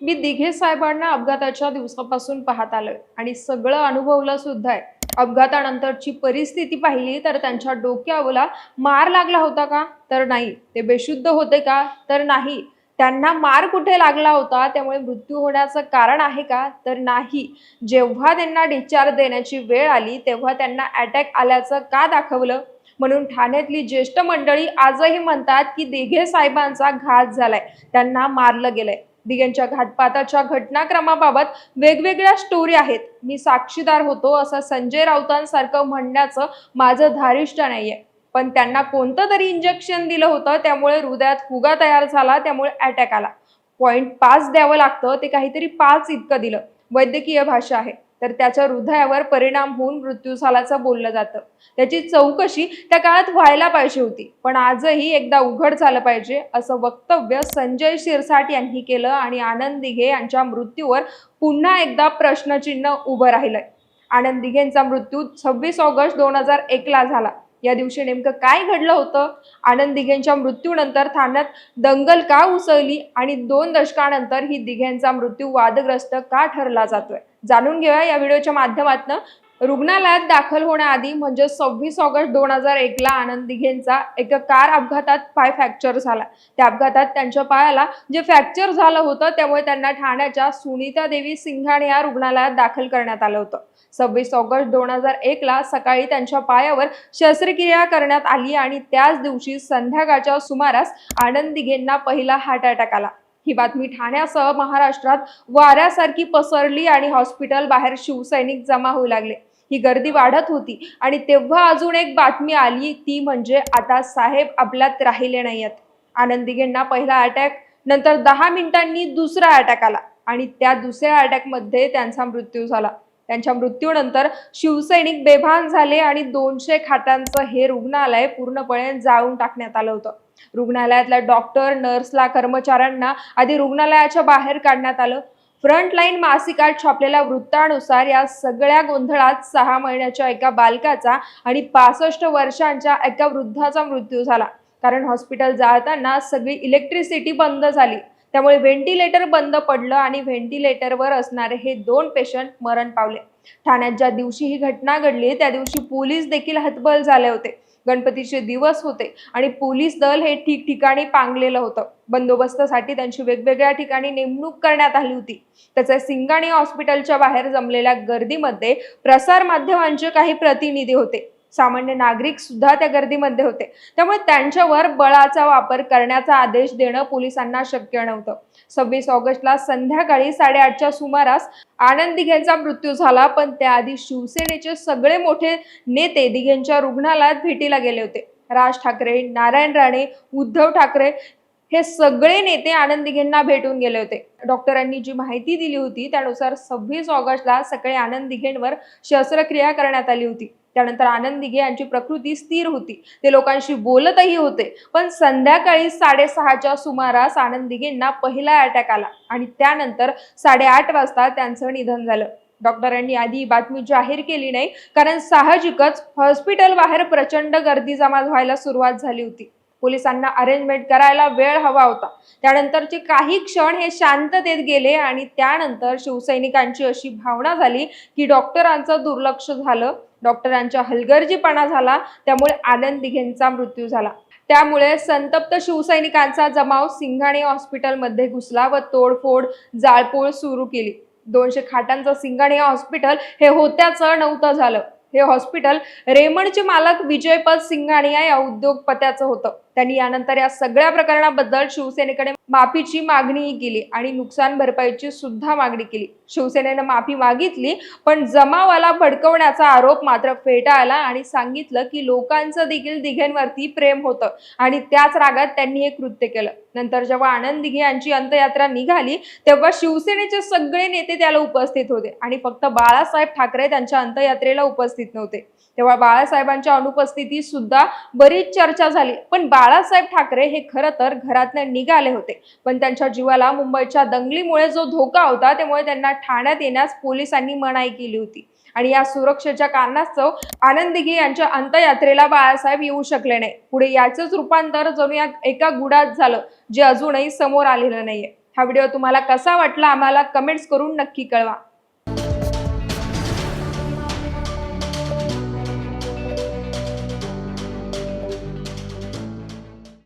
मी दिघे साहेबांना अपघाताच्या दिवसापासून पाहत आलोय आणि सगळं अनुभवलं सुद्धा आहे. अपघातानंतरची परिस्थिती पाहिली तर त्यांच्या डोक्यावला मार लागला होता का? तर नाही. ते बेशुद्ध होते का? तर नाही. त्यांना मार कुठे लागला होता? त्यामुळे मृत्यू होण्याचं कारण आहे का? तर नाही. जेव्हा त्यांना डिस्चार्ज देण्याची वेळ आली तेव्हा त्यांना अटॅक आल्याचं का दाखवलं? म्हणून ठाण्यातली ज्येष्ठ मंडळी आजही म्हणतात की दिघे साहेबांचा घात झालाय. त्यांना मारलं गेलंय. दिघेंच्या घातपाताच्या घटनाक्रमाबाबत वेगवेगळ्या स्टोरी आहेत. मी साक्षीदार होतो असं संजय राऊतांसारखं म्हणण्याचं माझं धारिष्ट नाहीये. पण त्यांना कोणतं तरी इंजेक्शन दिलं होतं त्यामुळे हृदयात फुगा तयार झाला त्यामुळे अटॅक आला. पॉईंट पाच द्यावं लागतं ते काहीतरी पाच इतकं दिलं. वैद्यकीय भाषा आहे. तर त्याच्या हृदयावर परिणाम होऊन मृत्यू झाल्याचं बोललं जातं. त्याची चौकशी त्या काळात व्हायला पाहिजे होती. पण आजही एकदा उघड झालं पाहिजे असं वक्तव्य संजय शिरसाट यांनी केलं आणि आनंद दिघे यांच्या मृत्यूवर पुन्हा एकदा प्रश्नचिन्ह उभं राहिलंय. आनंद दिघेंचा मृत्यू सव्वीस ऑगस्ट दोन हजार एकला झाला. या दिवशी नेमकं काय घडलं होतं? आनंद दिघेंच्या मृत्यूनंतर ठाण्यात दंगल का उसळली? आणि दोन दशकानंतर ही दिघेंचा मृत्यू वादग्रस्त का ठरला जातोय? जाणून घेऊया या व्हिडिओच्या माध्यमातून. रुग्णालयात दाखल होण्याआधी म्हणजे सव्वीस ऑगस्ट दोन हजार एकला आनंद दिघेंचा एका कार अपघातात पाय फ्रॅक्चर झाला. त्या अपघातात त्यांच्या पायाला जे फ्रॅक्चर झालं होतं त्यामुळे त्यांना ठाण्याच्या सुनीता देवी सिंघाणे या रुग्णालयात दाखल करण्यात आलं होतं. सव्वीस ऑगस्ट दोन हजार एकला सकाळी त्यांच्या पायावर शस्त्रक्रिया करण्यात आली आणि त्याच दिवशी संध्याकाळच्या सुमारास आनंद दिघेंना पहिला हार्ट अटॅक आला. ही बातमी ठाण्यासह महाराष्ट्रात वाऱ्यासारखी पसरली आणि हॉस्पिटल बाहेर शिवसैनिक जमा होऊ लागले. ही गर्दी वाढत होती आणि तेव्हा अजून एक बातमी आली ती म्हणजे आता साहेब आपल्यात राहिले नाहीयेत. आहेत आनंदीगेंना पहिला अटॅक नंतर दहा मिनिटांनी दुसरा अटॅक आला आणि त्या दुसऱ्या अटॅकमध्ये त्यांचा मृत्यू झाला. त्यांच्या मृत्यूनंतर शिवसैनिक बेभान झाले आणि दोनशे खाटांचं हे रुग्णालय पूर्णपणे जाळून टाकण्यात आलं होतं. रुग्णालयातल्या डॉक्टर नर्सला कर्मचाऱ्यांना आधी रुग्णालयाच्या बाहेर काढण्यात आलं. फ्रंटलाईन मासिकात छापलेल्या वृत्तानुसार या सगळ्या गोंधळात सहा महिन्याच्या एका बालकाचा आणि पासष्ट वर्षांच्या एका वृद्धाचा मृत्यू झाला. कारण हॉस्पिटल जाताना सगळी इलेक्ट्रिसिटी बंद झाली. त्यामुळे व्हेंटिलेटर बंद पडलं आणि व्हेंटिलेटरवर असणारे हे दोन पेशंट मरण पावले. ठाण्यात ज्या दिवशी ही घटना घडली त्या दिवशी पोलीस देखील हतबल झाले होते. गणपतीचे दिवस होते आणि पोलीस दल हे ठिकठिकाणी पांगलेलं होतं. बंदोबस्तासाठी त्यांची वेगवेगळ्या ठिकाणी नेमणूक करण्यात आली होती. तसेच सिंगाणी हॉस्पिटलच्या बाहेर जमलेल्या गर्दीमध्ये प्रसार माध्यमांचे काही प्रतिनिधी होते. सामान्य नागरिक सुद्धा त्या गर्दीमध्ये होते. त्यामुळे त्यांच्यावर बळाचा वापर करण्याचा आदेश देणं पोलिसांना शक्य नव्हतं. सव्वीस ऑगस्टला संध्याकाळी साडेआठच्या सुमारास आनंद दिघेंचा मृत्यू झाला पण त्याआधी शिवसेनेचे सगळे मोठे नेते दिघेंच्या रुग्णालयात भेटीला गेले होते. राज ठाकरे नारायण राणे उद्धव ठाकरे हे सगळे नेते आनंद दिघेंना भेटून गेले होते. डॉक्टरांनी जी माहिती दिली होती त्यानुसार सव्वीस ऑगस्टला सकाळी आनंद दिघेंवर शस्त्रक्रिया करण्यात आली होती. त्यानंतर आनंद दिघे यांची प्रकृती स्थिर होती. ते लोकांशी बोलतही होते. पण संध्याकाळी साडेसहाच्या सुमारास आनंद दिघेंना पहिला अटॅक आला. आणि त्यानंतर साडेआठ वाजता त्यांचं निधन झालं. डॉक्टरांनी आधी बातमी जाहीर केली नाही कारण साहजिकच हॉस्पिटल बाहेर प्रचंड गर्दी जमा व्हायला सुरुवात झाली होती. पोलिसांना अरेंजमेंट करायला वेळ हवा होता. त्यानंतरचे काही क्षण हे शांततेत गेले आणि त्यानंतर शिवसैनिकांची अशी भावना झाली की डॉक्टरांचं दुर्लक्ष झालं. डॉक्टरांच्या हलगर्जीपणा झाला त्यामुळे आनंद दिघेंचा मृत्यू झाला. त्यामुळे संतप्त शिवसैनिकांचा जमाव सिंघाणे हॉस्पिटलमध्ये घुसला व तोडफोड जाळपोळ सुरू केली. दोनशे खाटांचं सिंघाणे हॉस्पिटल हे होत्याचं नव्हतं झालं. हे हॉस्पिटल रेमंडचे मालक विजयपद सिंघाणिया या उद्योगपत्याचं होतं. त्यांनी यानंतर या सगळ्या प्रकरणाबद्दल शिवसेनेकडे माफीची मागणीही केली आणि नुकसान भरपाईची सुद्धा मागणी केली. शिवसेनेनं माफी मागितली पण जमावाला भडकवण्याचा आरोप मात्र फेटाळला आणि सांगितलं की लोकांचं देखील दिघेंवरती प्रेम होतं आणि त्याच रागात त्यांनी हे कृत्य केलं. नंतर जेव्हा आनंद दिघे यांची अंत्ययात्रा निघाली तेव्हा शिवसेनेचे सगळे नेते त्याला उपस्थित होते आणि फक्त बाळासाहेब ठाकरे त्यांच्या अंत्ययात्रेला उपस्थित नव्हते. तेव्हा बाळासाहेबांच्या अनुपस्थितीत सुद्धा बरीच चर्चा झाली पण बाळासाहेब ठाकरे हे खरं तर घरातनं निघाले होते. पण त्यांच्या जीवाला मुंबईच्या दंगलीमुळे जो धोका होता त्यामुळे त्यांना ठाण्यात येण्यास पोलिसांनी मनाई केली होती. आणि या सुरक्षेच्या कारणास्तव आनंदगी यांच्या अंतयात्रेला बाळासाहेब येऊ शकले नाही. पुढे याचंच रूपांतर जणू या एका गुडात झालं जे अजूनही समोर आलेलं नाहीये. हा व्हिडिओ तुम्हाला कसा वाटला आम्हाला कमेंट्स करून नक्की कळवा.